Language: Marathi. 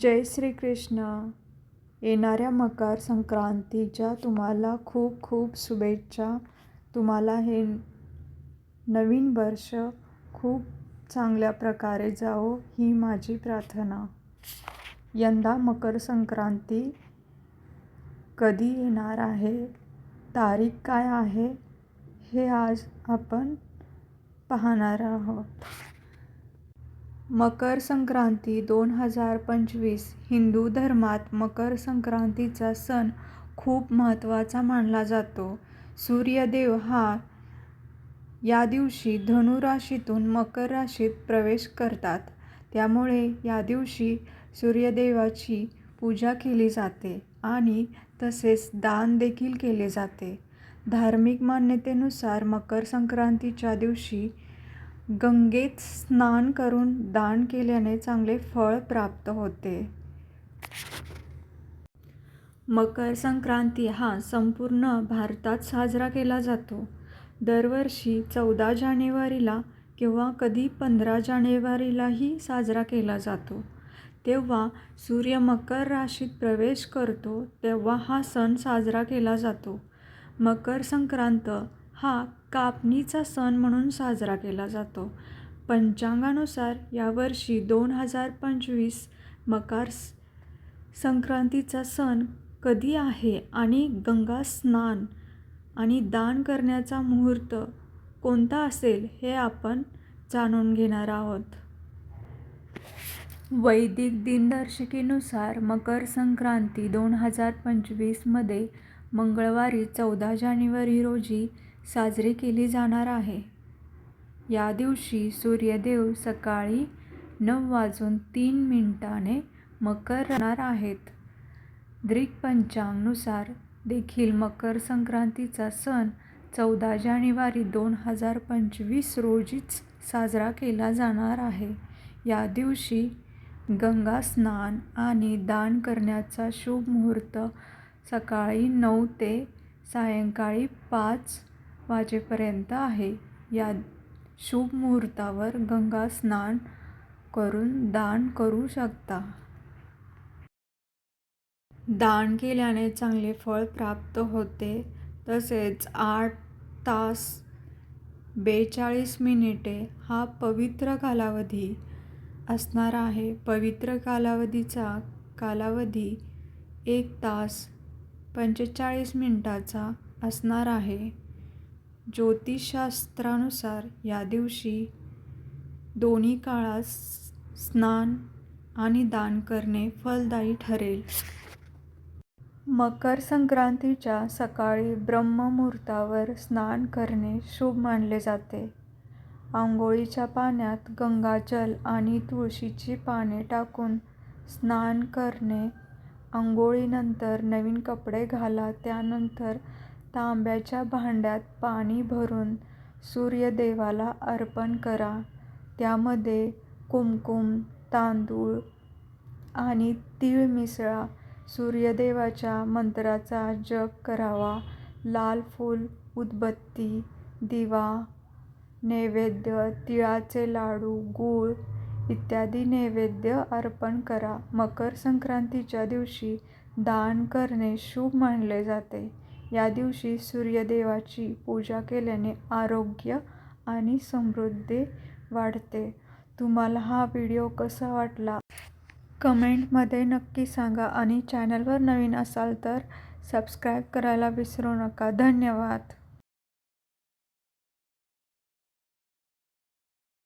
जय श्रीकृष्ण. येणाऱ्या मकर संक्रांतीच्या तुम्हाला खूप खूप शुभेच्छा. तुम्हाला हे नवीन वर्ष खूप चांगल्या प्रकारे जावो ही माझी प्रार्थना. यंदा मकर संक्रांती कधी येणार आहे? तारीख काय आहे? हे आज आपण पाहणार आहोत. मकर संक्रांती दोन हजार पंचवीस. हिंदू धर्मात मकर संक्रांतीचा सण खूप महत्त्वाचा मानला जातो. सूर्यदेव हा या दिवशी धनु राशीतून मकर राशीत प्रवेश करतात. त्यामुळे या दिवशी सूर्यदेवाची पूजा केली जाते आणि तसेच दान देखील केले जाते. धार्मिक मान्यतेनुसार मकर संक्रांतीच्या दिवशी गंगेत स्नान करून दान केल्याने चांगले फळ प्राप्त होते. मकर संक्रांती हा संपूर्ण भारतात साजरा केला जातो. दरवर्षी चौदा जानेवारीला किंवा कधी पंधरा जानेवारीलाही साजरा केला जातो. तेव्हा सूर्य मकर राशीत प्रवेश करतो तेव्हा हा सण साजरा केला जातो. मकर संक्रांत हा कापणीचा सण म्हणून साजरा केला जातो. पंचांगानुसार यावर्षी दोन हजार पंचवीस मकार संक्रांतीचा सण कधी आहे आणि गंगा स्नान आणि दान करण्याचा मुहूर्त कोणता असेल हे आपण जाणून घेणार आहोत. वैदिक दिनदर्शिकेनुसार मकर संक्रांती दोन हजार पंचवीसमध्ये मंगळवारी चौदा जानेवारी रोजी साजरी केली जाणार आहे. या दिवशी सूर्यदेव सकाळी नऊ वाजून तीन मिनिटाने मकर राहणार आहेत. पंचांगनुसार देखील मकर संक्रांतीचा सण चौदा जानेवारी दोन हजार पंचवीस रोजीच साजरा केला जाणार आहे. या दिवशी गंगा स्नान आणि दान करण्याचा शुभ मुहूर्त सकाळी नऊ ते सायंकाळी पाच वाजेपर्यंत आहे. या शुभ मुहूर्तावर गंगा स्नान करून दान करू शकता. दान केल्याने चांगले फळ प्राप्त होते. तसेच आठ तास बेचाळीस मिनिटे हा पवित्र कालावधी असणार आहे. पवित्र कालावधीचा कालावधी एक तास पंचेचाळीस मिनिटाचा असणार आहे. ज्योतिषशास्त्रानुसार या दिवशी दोन्ही काळात स्नान आणि दान करणे फलदायी ठरेल. मकर संक्रांतीच्या सकाळी ब्रह्ममुहूर्तावर स्नान करणे शुभ मानले जाते. आंघोळीच्या पाण्यात गंगाजल आणि तुळशीची पाने टाकून स्नान करणे आंघोळीनंतर नवीन कपडे घाला त्यानंतर तांब्याच्या भांड्यात पाणी भरून सूर्यदेवाला अर्पण करा. त्यामध्ये कुमकुम तांदूळ आणि तीळ मिसळा. सूर्यदेवाच्या मंत्राचा जप करावा. लाल फूल उदबत्ती दिवा नैवेद्य तिळाचे लाडू गूळ इत्यादी नैवेद्य अर्पण करा. मकर संक्रांतीच्या दिवशी दान करणे शुभ मानले जाते. या दिवशी सूर्यदेवाची पूजा केल्याने आरोग्य आणि समृद्धी वाढते. तुम्हाला हा व्हिडिओ कसा वाटला? कमेंटमध्ये नक्की सांगा आणि चॅनलवर नवीन असाल तर सबस्क्राईब करायला विसरू नका. धन्यवाद.